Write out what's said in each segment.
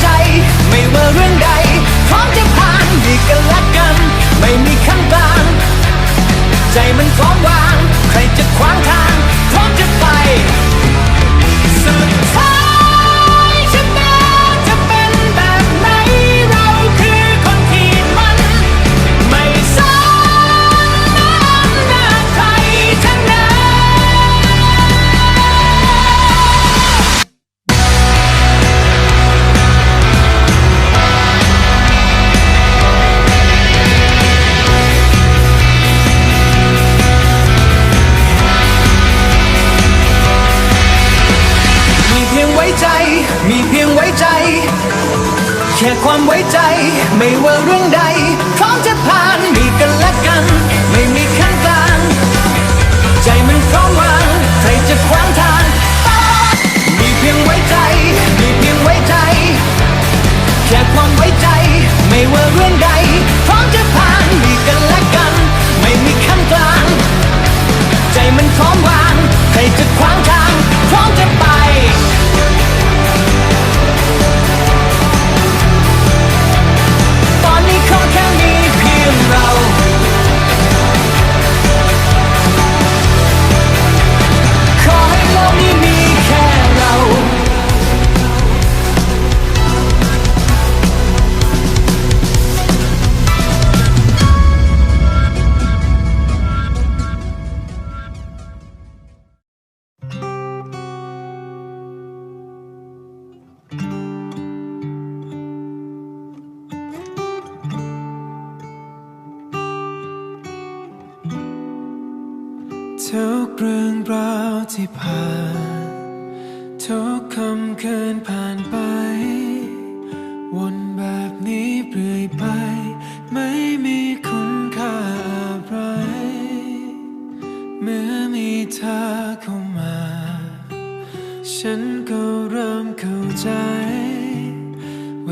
ใจ ไม่ว่าเรื่องใด พร้อมจะผ่านมีกันและกัน ไม่มีขั้นกลาง ใจมันพร้อมวาง ใครจะขวางทาง จ มีเพียงไว้ใจ แค่ความไว้ใจ ไม่ว่าเรื่องใดพร้อมจะผ่านมีกันและกัน ไม่มีขั้นกลางใจมันพร้อมวางใครจะขวางทางมีเพียงไว้ใจ มีเพียงไว้ใจ แค่ความไว้ใจ ไม่ว่าเรื่องใดพร้อมจะผ่านมีกันและกัน ไม่มีขั้นกลาง ใจมันพร้อมวางใครจะขวางทางพร้อมจะ มีเธอเข้ามา ฉันก็เริ่มเข้าใจเว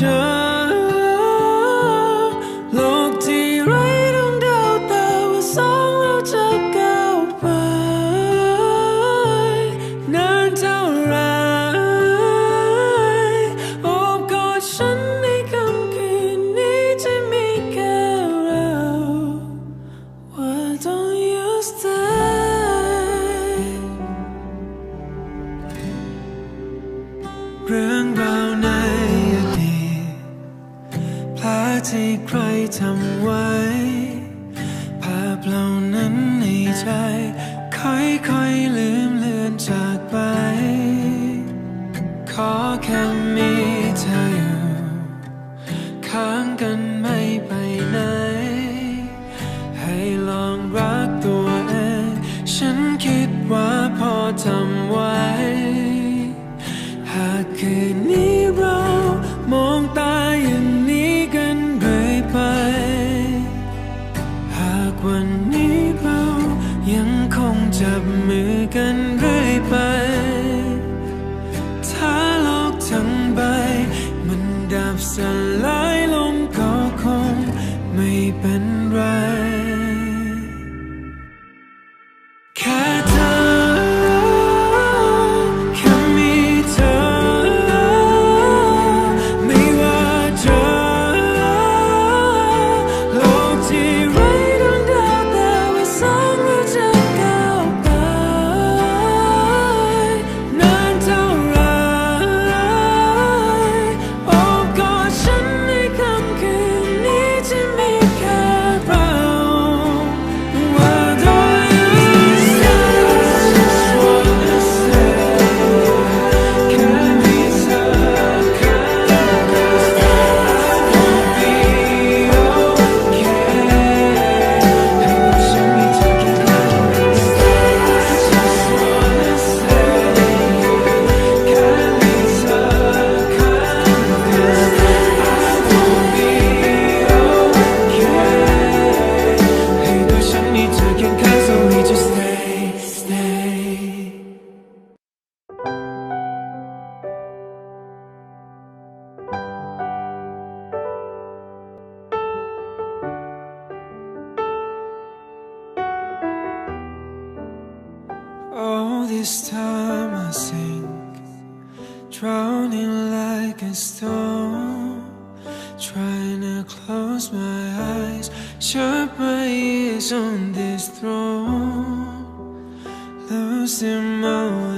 should eyes, shut my ears on this throne, lost in my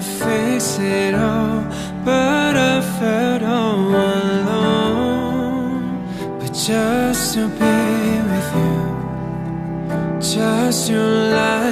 to fix it all, but I felt all alone. But just to be with you, just to love.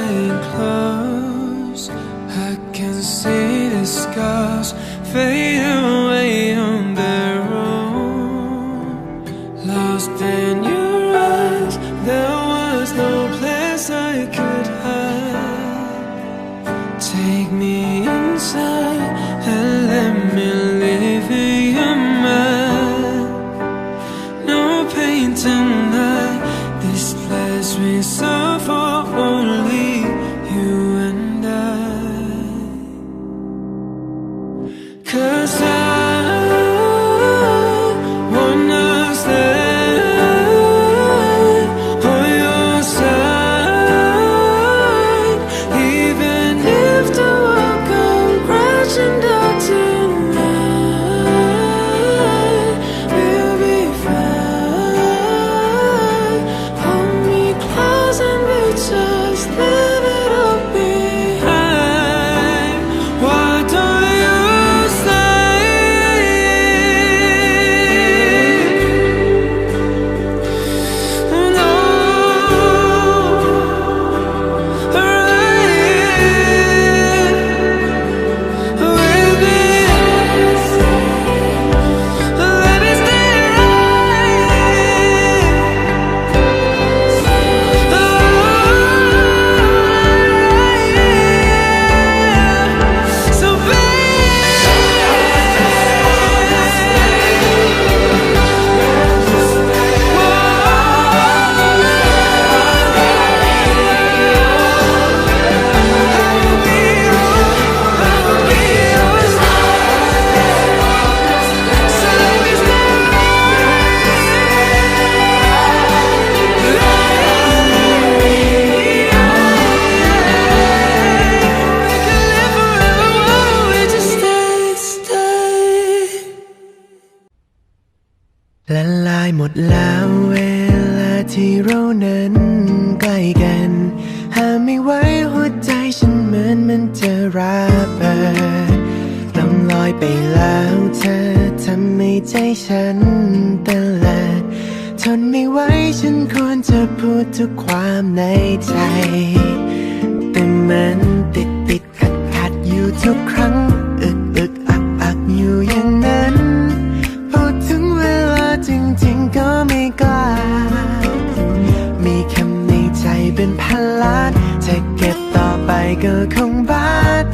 ก็คงบ้า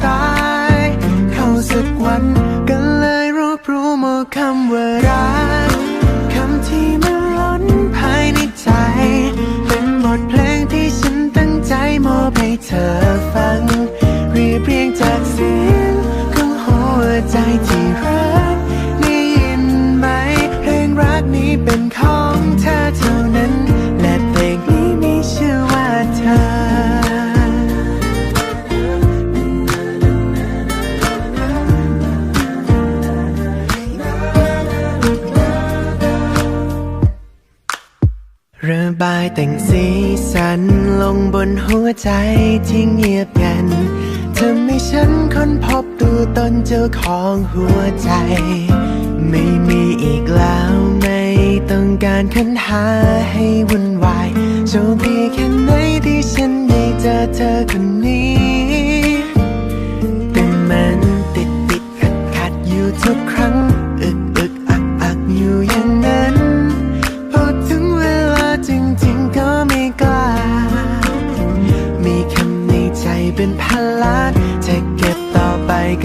ตาย เข้าสักวันก็เลยรวบรวมอาคำว่า บายแต่งสีสันลงบนหัวใจที่เงียบงันทำให้ฉันค้นพบตัวตนเจ้าของหัวใจ ไม่มีอีกแล้วไม่ต้องการค้นหาให้วุ่นวายโชคดีแค่ไหนที่ฉันได้เจอเธอคนนี้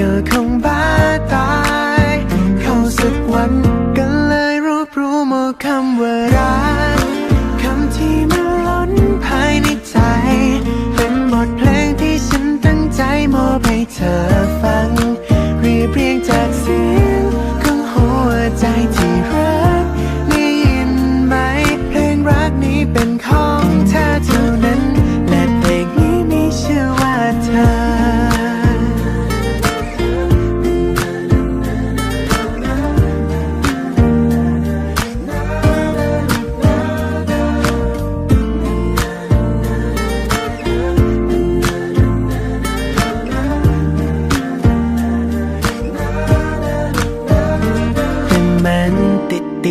的空白打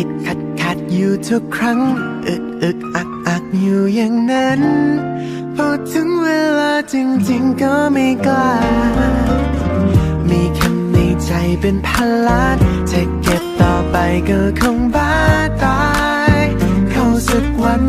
ติดขัดขัดอยู่ทุกครั้ง อึกอึกอักอักอยู่อย่างนั้น พอถึงเวลาจริง ๆ ก็ไม่กล้า มีคำในใจเป็นพลานจะเก็บต่อไปก็คงบ้าตาย เข้าสักวัน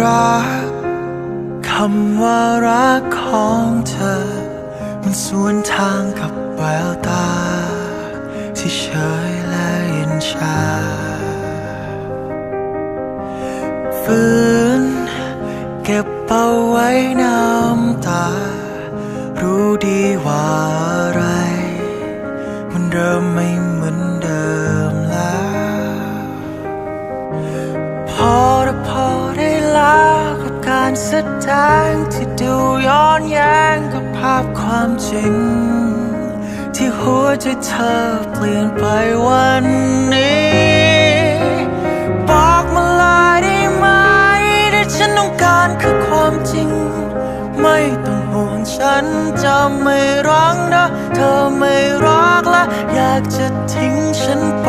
รัก คำว่ารักของเธอ มันสวนทางกับแววตา ที่เฉยและเย็นชาฝืนเก็บเอาไว้น้ำตา รู้ดีว่าอะไร มันเริ่มไม่เหมือน การแสดงที่ดูย้อนแย้งกับภาพความจริง ที่หัวใจเธอเปลี่ยนไปวันนี้ บอกมาเลยได้ไหมที่ฉันต้องการคือความจริง ไม่ต้องห่วงฉันจะไม่รักนะ เธอไม่รักและอยากจะทิ้งฉันไป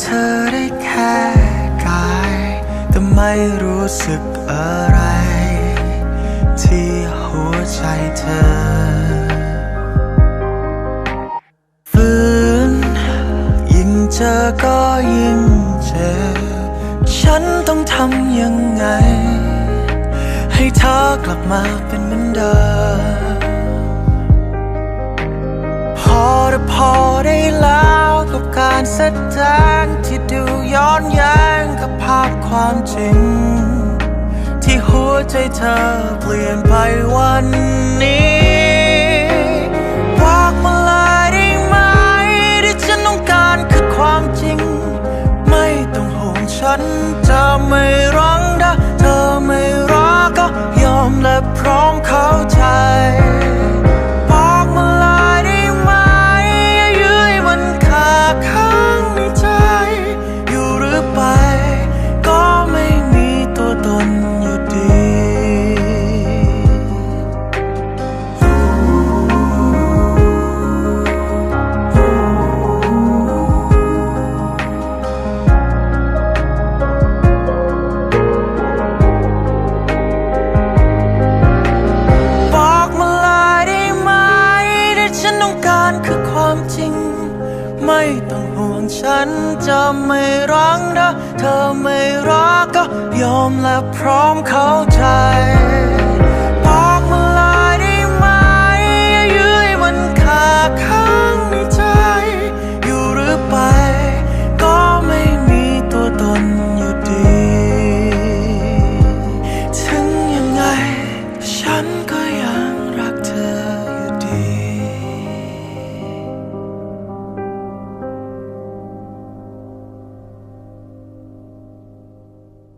เธอได้แค่กายแต่ไม่รู้สึกอะไร ที่หัวใจเธอฝืนยิ่งเจอก็ยิ่งเจ็บฉันต้องทำยังไง ให้เธอกลับมาเป็นเหมือนเดิมพอและพอได้แล้ว กับการแสดงที่ดูย้อนแย้งกับภาพความจริง ที่หัวใจเธอเปลี่ยนไปวัน ฉันจะไม่รังนะ เธอไม่รักก็ยอมและพร้อมเข้าใจ